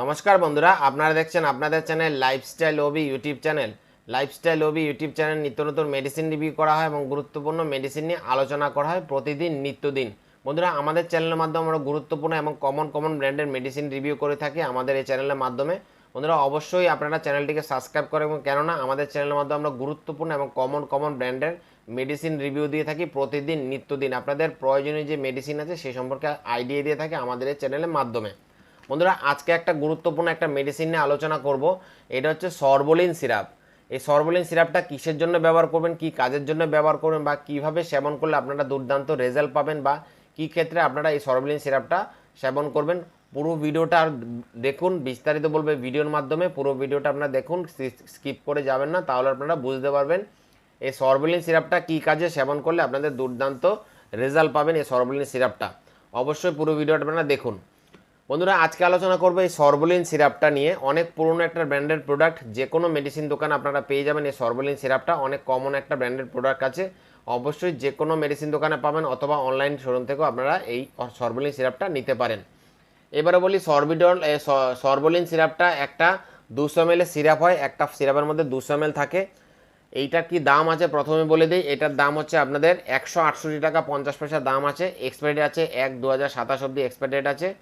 নমস্কার বন্ধুরা, আপনারা দেখছেন আপনাদের channel lifestyle OB YouTube channel lifestyle OB YouTube channel নিত্য নতুন মেডিসিন রিভিউ করা হয় এবং গুরুত্বপূর্ণ মেডিসিন নিয়ে আলোচনা করা হয় প্রতিদিন, নিত্যদিন। বন্ধুরা, আমাদের চ্যানেলের মাধ্যমে আমরা গুরুত্বপূর্ণ এবং কমন কমন ব্র্যান্ডের মেডিসিন রিভিউ করে থাকি আমাদের এই চ্যানেলের মাধ্যমে। বন্ধুরা, অবশ্যই আপনারা চ্যানেলটিকে সাবস্ক্রাইব করে এবং কেননা, আমাদের চ্যানেলের মাধ্যমে আমরা গুরুত্বপূর্ণ এবং কমন কমন ব্র্যান্ডের মেডিসিন রিভিউ দিয়ে থাকি প্রতিদিন, নিত্যদিন। আপনাদের প্রয়োজনীয় যে মেডিসিন আছে, সে সম্পর্কে আইডিয়া দিয়ে থাকে আমাদের এই চ্যানেলের মাধ্যমে। বন্ধুরা, আজকে একটা গুরুত্বপূর্ণ একটা মেডিসিন নিয়ে আলোচনা করব। এটা হচ্ছে সরবলিন সিরাপ। এই সরবলিন সিরাপটা কিসের জন্য ব্যবহার করবেন, কি কাজের জন্য ব্যবহার করবেন, বা কীভাবে সেবন করলে আপনারা দুর্দান্ত রেজাল্ট পাবেন, বা কি ক্ষেত্রে আপনারা এই সরবলিন সিরাপটা সেবন করবেন, পুরো ভিডিওটা দেখুন, বিস্তারিত বলবে ভিডিওর মাধ্যমে, পুরো ভিডিওটা আপনারা দেখুন স্কিপ করে যাবেন না, তাহলে আপনারা বুঝতে পারবেন এই সরবলিন সিরাপটা কি কাজে সেবন করলে আপনাদের দুর্দান্ত রেজাল্ট পাবেন এই সরবলিন সিরাপটা। অবশ্যই পুরো ভিডিওটা আপনারা দেখুন। বন্ধুরা আজকে আলোচনা করব এই সর্বলিন সিরাপটা নিয়ে। অনেক পুরনো একটা ব্র্যান্ডেড প্রোডাক্ট যে কোনো মেডিসিন দোকানে আপনারা পেয়ে যাবেন এই সর্বলিন সিরাপটা। অনেক কমন একটা ব্র্যান্ডেড প্রোডাক্ট আছে। অবশ্যই যে কোনো মেডিসিন দোকানে পাবেন অথবা অনলাইন শোরুম থেকেও আপনারা এই সর্বলিন সিরাপটা নিতে পারেন। এবারে বলি সরবিডল এ, স- সিরাপটা একটা দুশো এম সিরাপ হয় একটা সিরাপের মধ্যে দুশো এম থাকে। এইটার কি দাম আছে? প্রথমে বলে দিই এটার দাম হচ্ছে আপনাদের একশো আটষট্টি টাকা পঞ্চাশ পয়সা দাম আছে। এক্সপায়ারি আছে এক দু হাজার সাতাশ অব্দি এক্সপায়ারি ডেট আছে।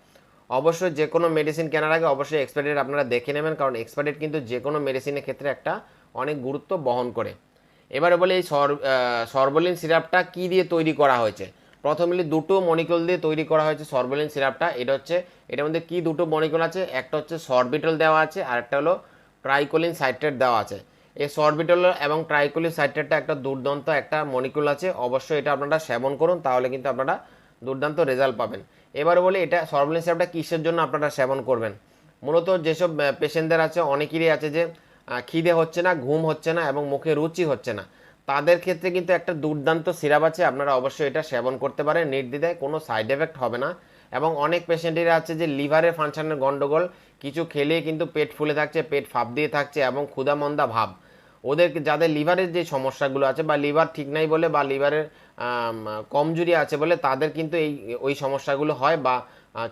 অবশ্যই যে কোনো মেডিসিন কেনার আগে অবশ্যই এক্সপায়ারি আপনারা দেখে নেবেন, কারণ এক্সপায়ারি ডেট কিন্তু যে কোনো মেডিসিনের ক্ষেত্রে একটা অনেক গুরুত্ব বহন করে। এবারে বলি এই সর সরবলিন সিরাপটা কি দিয়ে তৈরি করা হয়েছে? প্রথমে দুটো মনিকুল দিয়ে তৈরি করা হয়েছে সরবলিন সিরাপটা এটা হচ্ছে এটার মধ্যে কি দুটো মনিকুল আছে? একটা হচ্ছে সরবিটল দেওয়া আছে, আর একটা হলো ট্রাইকোলিন সাইট্রেট দেওয়া আছে। এই সরবিটল এবং ট্রাইকোলিন সাইট্রেটটা একটা দুর্দান্ত একটা মনিকুল আছে। অবশ্যই এটা আপনারা সেবন করুন, তাহলে কিন্তু আপনারা দুর্দান্ত রেজাল্ট পাবেন। এবার বলি, এটা সরবলিন সিরাপটা কিসের জন্য আপনারা সেবন করবেন? মূলত যেসব পেশেন্টদের আছে, অনেকেরই আছে যে খিদে হচ্ছে না, ঘুম হচ্ছে না এবং মুখে রুচি হচ্ছে না। তাদের ক্ষেত্রে কিন্তু একটা দুর্দান্ত সিরাপ আছে, আপনারা অবশ্যই এটা সেবন করতে পারেন। নির্দ্বিধায় কোনো সাইড এফেক্ট হবে না এবং অনেক পেশেন্টের আছে যে লিভারের ফাংশনের গন্ডগোল, কিছু খেলে কিন্তু পেট ফুলে থাকছে, পেট ফাঁপ দিয়ে থাকছে এবং ক্ষুধামন্দা ভাব। ওদের যাদের লিভারের যে সমস্যাগুলো আছে বা লিভার ঠিক নাই বলে বা লিভারের কমজোরি আছে বলে তাদের কিন্তু এই, ওই সমস্যাগুলো হয় বা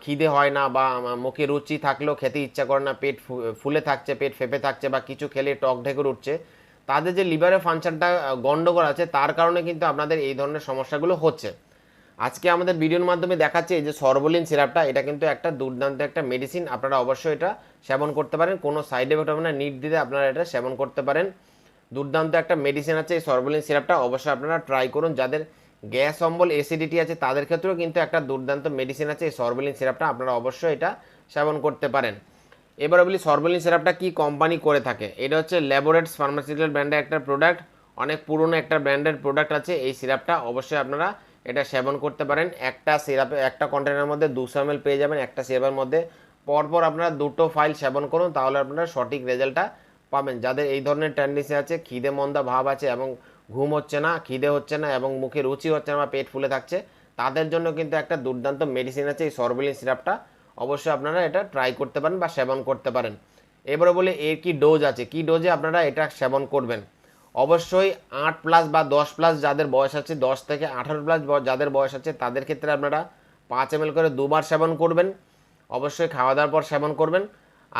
খিদে হয় না বা মুখে রুচি থাকলেও খেতে ইচ্ছা করে না, পেট ফুলে থাকছে, পেট ফেপে থাকছে বা কিছু খেলে টক ঢেকুর উঠছে, তাদের যে লিভারের ফাংশনটা গণ্ডগোল আছে তার কারণে কিন্তু আপনাদের এই ধরনের সমস্যাগুলো হচ্ছে। আজকে আমাদের ভিডিওর মাধ্যমে দেখাচ্ছে যে সরবলিন সিরাপটা, এটা কিন্তু একটা দুর্দান্ত একটা মেডিসিন আপনারা অবশ্যই এটা সেবন করতে পারেন, কোনো সাইড এফেক্ট হবে না নির্দ্বিধে আপনারা এটা সেবন করতে পারেন। দুর্দান্ত একটা মেডিসিন আছে, এই সর্বলিন সিরাপটা অবশ্যই আপনারা ট্রাই করুন। যাদের গ্যাস অম্বল অ্যাসিডিটি আছে, তাদের ক্ষেত্রেও কিন্তু একটা দুর্দান্ত মেডিসিন আছে, এই সর্বলিন সিরাপটা আপনারা অবশ্যই এটা সেবন করতে পারেন। এবারে বলি সর্বলিন সিরাপটা কি কোম্পানি করে থাকে? এটা হচ্ছে ল্যাবোরেটস ফার্মাসিউটিক্যাল ব্র্যান্ডের একটা প্রোডাক্ট অনেক পুরনো একটা ব্র্যান্ডের প্রোডাক্ট আছে, এই সিরাপটা অবশ্যই আপনারা এটা সেবন করতে পারেন। একটা সিরাপে একটা কন্টেনারের মধ্যে দুশো এম পেয়ে যাবেন, একটা সিরাপের মধ্যে। পরপর আপনারা দুটো ফাইল সেবন করুন, তাহলে আপনারা সঠিক রেজাল্টটা পাবেন। যাদের এই ধরনের টেন্ডেন্সি আছে, খিদে মন্দা ভাব আছে এবং ঘুম হচ্ছে না, খিদে হচ্ছে না এবং মুখে রুচি হচ্ছে না বা পেট ফুলে থাকছে, তাদের জন্য কিন্তু একটা দুর্দান্ত মেডিসিন আছে, এই সরবলিন সিরাপটা অবশ্যই আপনারা এটা ট্রাই করতে পারেন বা সেবন করতে পারেন। এবারে বলে, এর কি ডোজ আছে? কি ডোজে আপনারা এটা সেবন করবেন? অবশ্যই আট প্লাস বা দশ প্লাস যাদের বয়স আছে, দশ থেকে আঠারো প্লাস যাদের বয়স আছে, তাদের ক্ষেত্রে আপনারা পাঁচ এম করে দুবার সেবন করবেন। অবশ্যই খাওয়া দাওয়ার পর সেবন করবেন।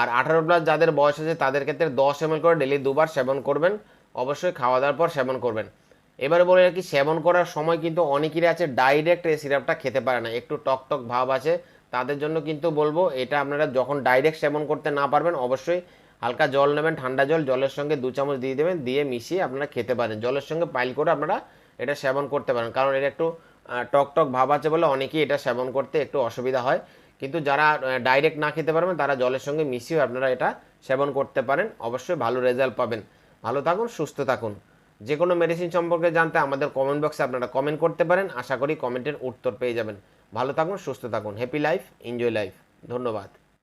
আর আঠারো প্লাস যাদের বয়স আছে তাদের ক্ষেত্রে দশ এম করে ডেলি দুবার সেবন করবেন। অবশ্যই খাওয়া দাওয়ার পর সেবন করবেন। এবারে বলে রাখি সেবন করার সময় কিন্তু অনেকেরই আছে ডাইরেক্ট এই সিরাপটা খেতে পারে না। একটু টক টক ভাব আছে। তাদের জন্য কিন্তু বলব এটা আপনারা যখন ডাইরেক্ট সেবন করতে না পারবেন অবশ্যই হালকা জল নেবেন ঠান্ডা জল জলের সঙ্গে দু চামচ দিয়ে দেবেন দিয়ে মিশিয়ে আপনারা খেতে পারেন। জলের সঙ্গে পাইল করে আপনারা এটা সেবন করতে পারেন। কারণ এটা একটু আহ, টক টক ভাব আছে বলে অনেকেই এটা সেবন করতে একটু অসুবিধা হয়। কিন্তু যারা ডাইরেক্ট না খেতে পারবেন, তারা জলের সঙ্গে মিশিয়েও আপনারা এটা সেবন করতে পারেন। অবশ্যই ভালো রেজাল্ট পাবেন। ভালো থাকুন, সুস্থ থাকুন। যে কোনো মেডিসিন সম্পর্কে জানতে আমাদের কমেন্ট বক্সে আপনারা কমেন্ট করতে পারেন। আশা করি কমেন্টের উত্তর পেয়ে যাবেন। ভালো থাকুন, সুস্থ থাকুন। হ্যাপি লাইফ এনজয় লাইফ ধন্যবাদ।